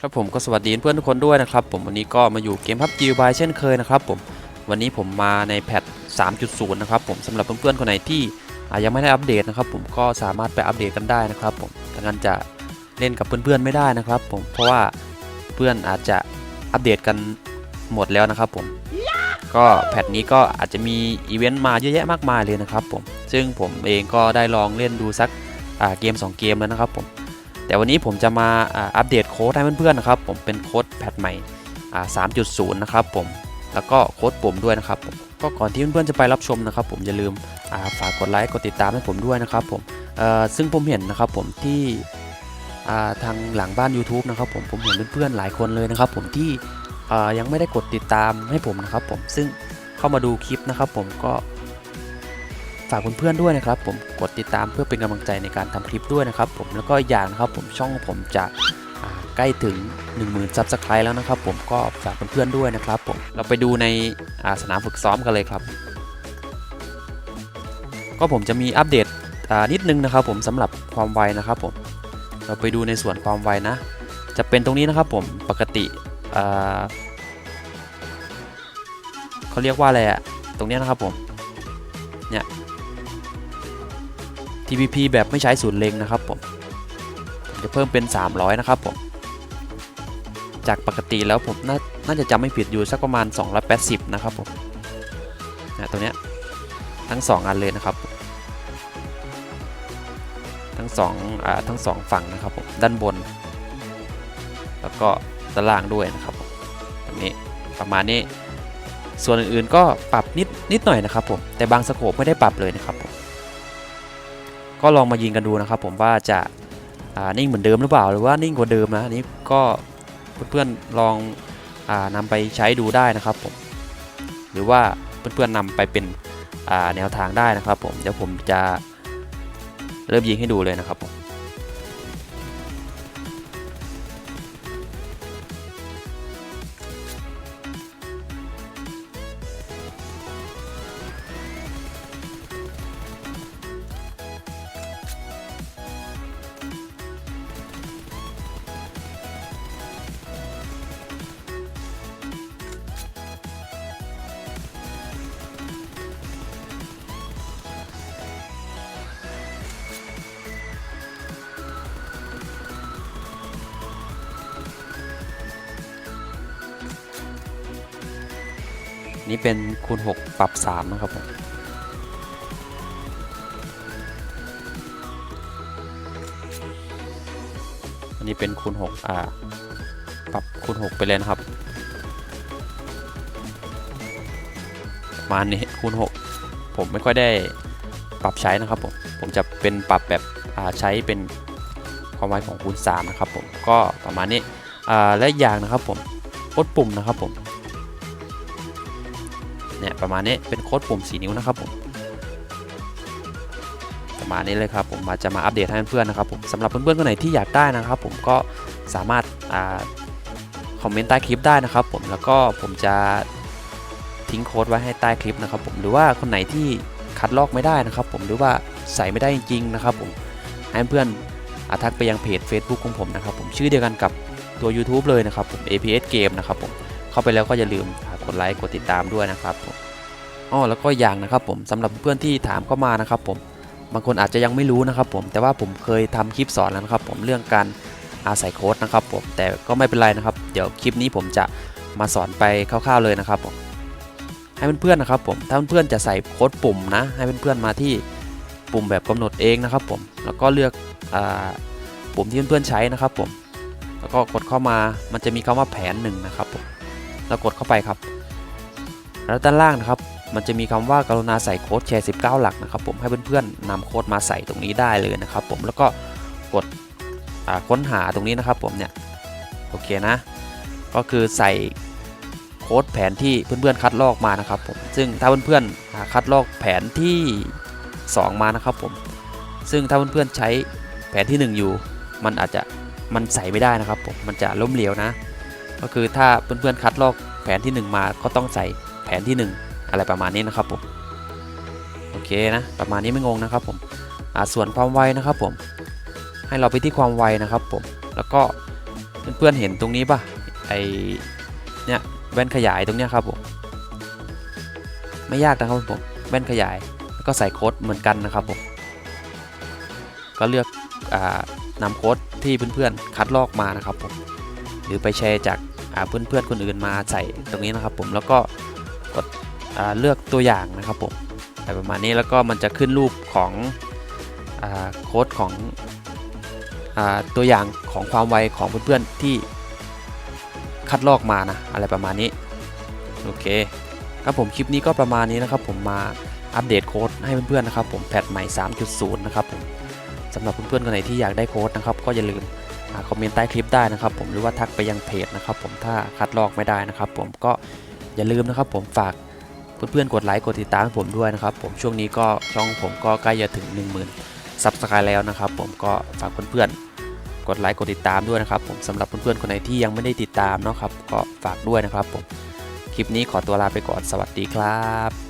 ครับผมก็สวัสดีเพื่อนทุกคนด้วยนะครับผมวันนี้ก็มาอยู่เกมพับจีบายเช่นเคยนะครับผมวันนี้ผมมาในแพท3.0 นะครับผมสำหรับเพื่อนๆคนไหนที่ ยังไม่ได้อัปเดตนะครับ ผมก็สามารถไปอัปเดตกันได้นะครับ ผมถ้างั้นจะเล่นกับเพื่อนๆไม่ได้นะครับ ผมเพราะว่าเพื่อนอาจจะอัปเดตกันหมดแล้วนะครับผมก็แพทนี้ก็อาจจะมีอีเวนต์มาเยอะแยะมากมายเลยนะครับผมซึ่งผมเองก็ได้ลองเล่นดูสักเกม 2 เกมแล้วนะครับผมแต่วันนี้ผมจะมาอัปเดตโค้ดให้เพื่อนๆนะครับผมเป็นโค้ดแพทใหม่ 3.0 นะครับผมแล้วก็โค้ดปุ่มด้วยนะครับผม ก็ก่อนที่เพื่อนๆจะไปรับชมนะครับ ผมอย่าลืมาฝากกดไลค์กดติดตามให้ผมด้วยนะครับผมซึ่งผมเห็นนะครับผมที่าทางหลังบ้าน YouTube นะครับผมผมเห็นเพื่อนๆหลายคนเลยนะครับ ผมที่ยังไม่ได้กดติดตามให้ผมนะครับ ผมซึ่งเข้ามาดูคลิปนะครับ ผมก็ฝากเพื่อนๆด้วยนะครับ ผมกดติดตามเพื่อเป็นกำลังใจในการทำคลิปด้วยนะครับ ผมแล้วก็อย่างนะครับผมช่องผมจะ ใกล้ถึง 10,000ซับสไครต์แล้วนะครับผมก็ฝากเพื่อนๆด้วยนะครับผมเราไปดูในาสนามฝึกซ้อมกันเลยครับ ก็ผมจะมีอัปเดตนิดนึงนะครับ ผมสำหรับความไวนะครับผมเราไปดูในส่วนความไวนะ จะเป็นตรงนี้นะครับผมปกติเขาเรียกว่าอะไรอะตรงนี้นะครับผมเนี่ย TPP แบบไม่ใช้ศูนย์เล็งนะครับผมผมจะเพิ่มเป็น 300 นะครับผม จากปกติแล้วผมนาน่าจะจำไม่ผิดอยู่สักประมาณ 280 นะครับผมนะตัวเนี้ยทั้ง 2 อันเลยนะครับ ทั้ง2อ่าทั้ง 2 ฝั่งนะครับผมด้านบน แล้วก็ด้านล่างด้วยนะครับผมตรงนี้ประมาณนี้ส่วนอื่นๆก็ปรับนิดนิดหน่อยนะครับผมแต่บางสโคปไม่ได้ปรับเลยนะครับผมก็ลองมายิงกันดูนะครับผมว่าจะนิ่งเหมือนเดิมหรือเปล่าหรือว่านิ่งกว่าเดิมนะอันนี้ก็ เพื่อนๆลองอานำไปใช้ดูได้นะครับผมหรือว่าเพื่อนๆนำไปเป็นแนวทางได้นะครับผมเดี๋ยวผมจะเริ่มยิงให้ดูเลยนะครับผม นี่เป็นคูณ 6 ปรับ 3 นะครับผมอันนี้เป็นคูณ 6 อ่า ปรับคูณ 6 ไปเลยนะครับประมาณนี้คูณ 6 ผมไม่ค่อยได้ปรับใช้นะครับผมผมจะเป็นปรับแบบอ่าใช้เป็นความไวของคูณ3นะครับผมก็ประมาณนี้อ่าและอย่างนะครับผมกดปุ่มนะครับผม เนี่ยประมาณนี้เป็นโค้ดปุ่มสีนิ้วนะครับผมประมาณนี้เลยครับผมมาจะมาอัปเดตให้เพื่อนๆนะครับผมสำหรับเพื่อนๆคนไหนที่อยากได้นะครับผมก็สามารถอคอมเมนต์ใต้คลิปได้นะครับผมแล้วก็ผมจะทิ้งโค้ดไว้ให้ใต้คลิปนะครับผมหรือว่าคนไหนที่คัดลอกไม่ได้นะครับผมหรือว่าใส่ไม่ได้จริงๆนะครับผมให้เพื่อนอาทักไปยังเพจ Facebook ของผมนะครับผมชื่อเดียวกันกับตัว YouTube เลยนะครับผม APS Game นะครับผม เข้าไปแล้วก็อย่าลืมกดไลค์กดติดตามด้วยนะครับผมอ๋อแล้วก็อย่างนะครับผมสำหรับเพื่อนที่ถามเข้ามานะครับผมบางคนอาจจะยังไม่รู้นะครับผมแต่ว่าผมเคยทำคลิปสอนแล้วนะครับ ผมเรื่องการอาศัยโค้ดนะครับผมแต่ก็ไม่เป็นไรนะครับ เดี๋ยวคลิปนี้ผมจะมาสอนไปคร่าวๆเลยนะครับผมให้เพื่อนๆนะครับผมถ้าเพื่อนๆจะใส่โค้ดปุ่มนะ ให้เพื่อนๆมาที่ปุ่มแบบกำหนดเองนะครับผมแล้วก็เลือกอปุ่มที่เพื่อนๆใช้นะครับผมแล้วก็กดเข้ามามันจะมีคำว่าแผนหนึ่งนะครับผม แล้วกดเข้าไปครับ แล้วด้านล่างนะครับ มันจะมีคำว่ากรุณาใส่โค้ดแชร์ 19 หลักนะครับ ผมให้เพื่อนๆนำโค้ดมาใส่ตรงนี้ได้เลยนะครับ ผมแล้วก็กดค้นหาตรงนี้นะครับ ผมเนี่ยโอเคนะ ก็คือใส่โค้ดแผนที่เพื่อนๆคัดลอกมานะครับ ผมซึ่งถ้าเพื่อนๆคัดลอกแผนที่ 2 มานะครับ ผมซึ่งถ้าเพื่อนๆใช้แผนที่ 1 อยู่ มันอาจจะมันใส่ไม่ได้นะครับผมมันจะล้มเหลวนะ ก็คือถ้าเพื่อนๆคัดลอกแผนที่ 1 มาก็ต้องใส่แผนที่ 1 อะไรประมาณนี้นะครับผมโอเคนะประมาณนี้ไม่งงนะครับผมส่วนความไวนะครับผม ให้เราไปที่ความไวนะครับผมแล้วก็เพื่อนๆเห็นตรงนี้ป่ะไอเนี่ยแว่นขยายตรงเนี้ยครับผมไม่ยากนะครับผมแว่นขยายแล้วก็ใส่โค้ดเหมือนกันนะครับผมก็เลือกอนำโค้ดที่เพื่อนๆคัดลอกมานะครับผม หรือไปแชร์จากอ่าเพื่อนๆคนอื่นมาใส่ตรงนี้นะครับ ผมแล้วก็กดเลือกตัวอย่างนะครับผมอะไรประมาณนี้แล้วก็มันจะขึ้นรูปของอโค้ดของอตัวอย่างของความไวของเพื่อนๆที่คัดลอกมานะอะไรประมาณนี้โอเคครับผมคลิปนี้ก็ประมาณนี้นะครับ ผมมาอัปเดตโค้ดให้เพื่อนๆนะครับ ผมแพทใหม่ 3.0 นะครับผมสำหรับเพื่อนๆคนไหนที่อยากได้โค้ดนะครับ ก็อย่าลืม คอมเมนต์ใต้คลิปได้นะครับผมหรือว่าทักไปยังเพจนะครับผมถ้าคัดลอกไม่ได้นะครับผมก็อย่าลืมนะครับผมฝากเพื่อนๆกดไลค์กดติดตามผมด้วยนะครับผมช่วงนี้ก็ช่องผมก็ใกล้จะถึง 10,000ซับสไครต์แล้วนะครับผมก็ฝากเพื่อนๆกดไลค์กดติดตามด้วยนะครับผมสำหรับเพื่อนๆคนไหนที่ยังไม่ได้ติดตามเนาะครับก็ฝากด้วยนะครับผมคลิปนี้ขอตัวลาไปก่อนสวัสดีครับ